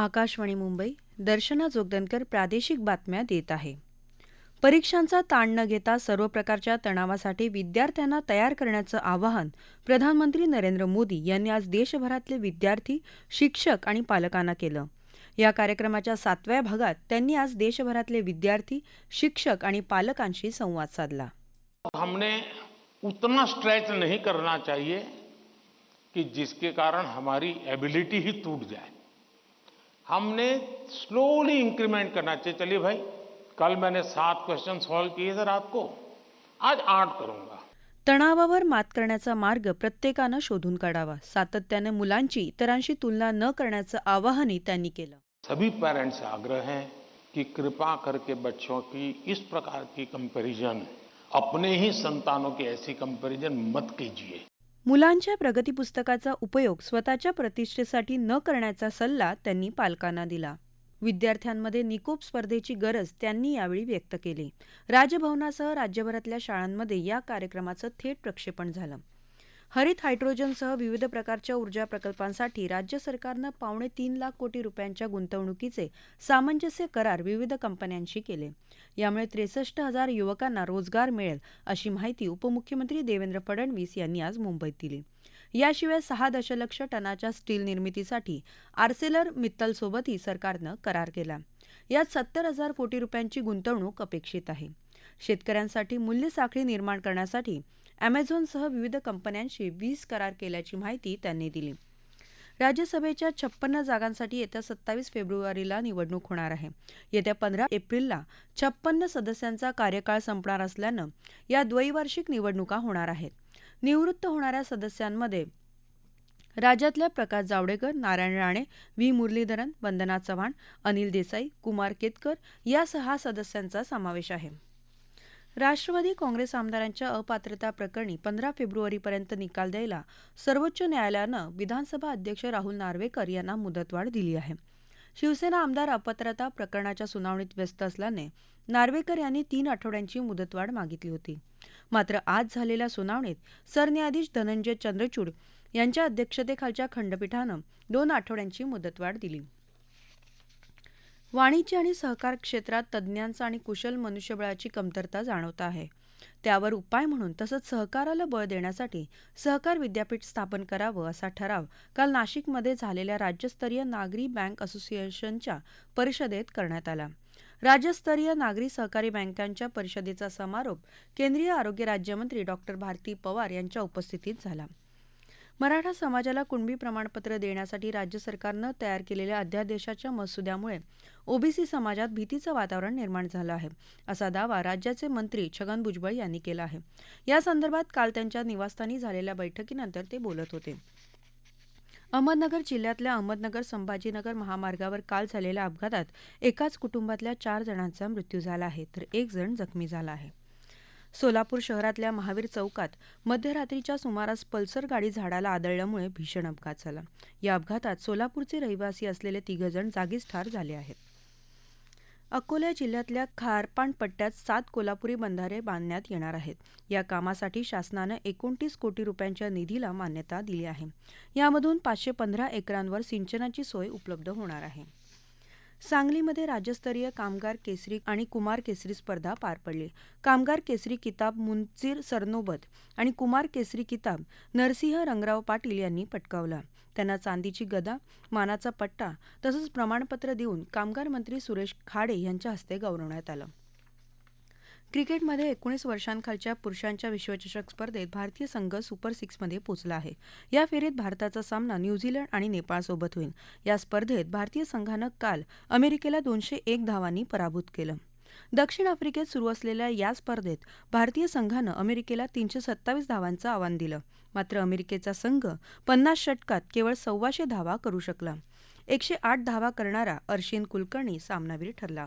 आकाशवाणी मुंबई दर्शना जोगदनकर प्रादेशिक बातम्या देत आहे. परीक्षांचा ताण न घेता सर्व प्रकारच्या तणावासाठी विद्यार्थ्यांना तयार करण्याचं आवाहन प्रधानमंत्री नरेंद्र मोदी यांनी आज देशभरातले विद्यार्थी शिक्षक आणि पालकांना केलं. या कार्यक्रमाच्या सातव्या भागात त्यांनी आज देशभरातले विद्यार्थी शिक्षक आणि पालकांशी संवाद साधला. हमने उतना स्ट्रेच नहीं करना चाहिए कि जिसके कारण हमारी एबिलिटी ही टूट जाए. हमने स्लोली इंक्रीमेंट करना चाहिए। चलिए भाई कल मैंने सात क्वेश्चन सॉल्व किए थे रात को। आज आठ करूंगा। तणावावर मात करण्याचा मार्ग प्रत्येकानं शोधून काढावा। सातत्यानं मुलांची इतरांशी तुलना न करण्याचं आवाहनही त्यांनी केलं. सभी पेरेंट्स से आग्रह है कि कृपा करके बच्चों की इस प्रकार की कंपैरिजन अपने ही संतानों की ऐसी कंपैरिजन मत कीजिए। मुलांच्या प्रगती पुस्तकाचा उपयोग स्वतःच्या प्रतिष्ठेसाठी न करण्याचा सल्ला त्यांनी पालकांना दिला. विद्यार्थ्यांमध्ये निकोप स्पर्धेची गरज त्यांनी यावेळी व्यक्त केली. राजभवनासह राज्यभरातल्या शाळांमध्ये या कार्यक्रमाचं थेट प्रक्षेपण झालं. हरित हायड्रोजनसह विविध प्रकारच्या ऊर्जा प्रकल्पांसाठी राज्य सरकारनं पावणे तीन लाख कोटी रुपयांच्या गुंतवणुकीचे सामंजस्य करार विविध कंपन्यांशी केले. यामुळे त्रेसष्ट हजार युवकांना रोजगार मिळेल अशी माहिती उपमुख्यमंत्री देवेंद्र फडणवीस यांनी आज मुंबईत दिली. याशिवाय सहा दशलक्ष टनाच्या स्टील निर्मितीसाठी आर्सेलर मित्तलसोबतही सरकारनं करार केला. यात सत्तर हजार कोटी रुपयांची गुंतवणूक अपेक्षित आहे. शेतकऱ्यांसाठी मूल्य साखळी निर्माण करण्यासाठी अमेझॉनसह विविध कंपन्यांशी वीस करार केल्याची माहिती त्यांनी दिली. राज्यसभेच्या छप्पन्न जागांसाठी येत्या सत्तावीस फेब्रुवारीला निवडणूक होणार आहे. येत्या पंधरा एप्रिलला छप्पन्न सदस्यांचा कार्यकाळ संपणार असल्यानं या द्वैवार्षिक निवडणुका होणार आहेत. निवृत्त होणाऱ्या सदस्यांमध्ये राज्यातल्या प्रकाश जावडेकर नारायण राणे व्ही. मुरलीधरन वंदना चव्हाण अनिल देसाई कुमार केतकर या सहा सदस्यांचा समावेश आहे. राष्ट्रवादी काँग्रेस आमदारांच्या अपात्रता प्रकरणी पंधरा फेब्रुवारीपर्यंत निकाल द्यायला सर्वोच्च न्यायालयानं विधानसभा अध्यक्ष राहुल नार्वेकर यांना मुदतवाढ दिली आहे. शिवसेना आमदार अपात्रता प्रकरणाच्या सुनावणीत व्यस्त असल्याने नार्वेकर यांनी तीन आठवड्यांची मुदतवाढ मागितली होती. मात्र आज झालेल्या सुनावणीत सरन्यायाधीश धनंजय चंद्रचूड यांच्या अध्यक्षतेखालच्या खंडपीठानं दोन आठवड्यांची मुदतवाढ दिली. वाणिज्य आणि सहकार क्षेत्रात तज्ज्ञांचा आणि कुशल मनुष्यबळाची कमतरता जाणवत आहे. त्यावर उपाय म्हणून तसंच सहकाराला बळ देण्यासाठी सहकार विद्यापीठ स्थापन करावं असा ठराव काल नाशिकमध्ये झालेल्या राज्यस्तरीय नागरी बँक असोसिएशनच्या परिषदेत करण्यात आला. राज्यस्तरीय नागरी सहकारी बँकांच्या परिषदेचा समारोप केंद्रीय आरोग्य राज्यमंत्री डॉक्टर भारती पवार यांच्या उपस्थितीत झाला. मराठा समाजाला कुणबी प्रमाणपत्र देण्यासाठी राज्य सरकारनं तयार केलेल्या अध्यादेशाच्या मसुद्यामुळे ओबीसी समाजात भीतीचं वातावरण निर्माण झालं आहे असा दावा राज्याचे मंत्री छगन भुजबळ यांनी केला आहे. या संदर्भात काल त्यांच्या निवासस्थानी झालेल्या बैठकीनंतर ते बोलत होते. अहमदनगर जिल्ह्यातल्या अहमदनगर संभाजीनगर महामार्गावर काल झालेल्या अपघातात एकाच कुटुंबातल्या चार जणांचा मृत्यू झाला आहे तर एक जण जखमी झाला आहे. सोलापूर शहरातल्या महावीर चौकात मध्यरात्रीच्या सुमारास पल्सर गाडी झाडाला आदळल्यामुळे भीषण अपघात झाला. या अपघातात सोलापूरचे रहिवासी असलेले तिघजण जागीच ठार झाले आहेत. अकोला जिल्ह्यातल्या खारपाण पट्ट्यात सात कोल्हापुरी बंधारे बांधण्यात येणार आहेत. या कामासाठी शासनानं एकोणतीस कोटी रुपयांच्या निधीला मान्यता दिली आहे. यामधून पाचशे पंधरा एकरांवर सिंचनाची सोय उपलब्ध होणार आहे. सांगलीमध्ये राज्यस्तरीय कामगार केसरी आणि कुमार केसरी स्पर्धा पार पडली. कामगार केसरी किताब मुंचीर सरनोबत आणि कुमार केसरी किताब नरसिंह रंगराव पाटील यांनी पटकावला. त्यांना चांदीची गदा मानाचा पट्टा तसंच प्रमाणपत्र देऊन कामगार मंत्री सुरेश खाडे यांच्या हस्ते गौरवण्यात आलं. क्रिकेटमध्ये एकोणीस वर्षांखालच्या पुरुषांच्या विश्वचषक स्पर्धेत भारतीय संघ सुपर सिक्समध्ये पोचला आहे. या फेरीत भारताचा सामना न्यूझीलंड आणि नेपाळसोबत होईल. या स्पर्धेत भारतीय संघानं काल अमेरिकेला दोनशे एक धावांनी पराभूत केलं. दक्षिण आफ्रिकेत सुरू असलेल्या या स्पर्धेत भारतीय संघानं अमेरिकेला तीनशे सत्तावीस धावांचं आव्हान दिलं. मात्र अमेरिकेचा संघ पन्नास षटकात केवळ सव्वाशे धावा करू शकला. एकशे आठ धावा करणारा अर्शिन कुलकर्णी सामनावीर ठरला.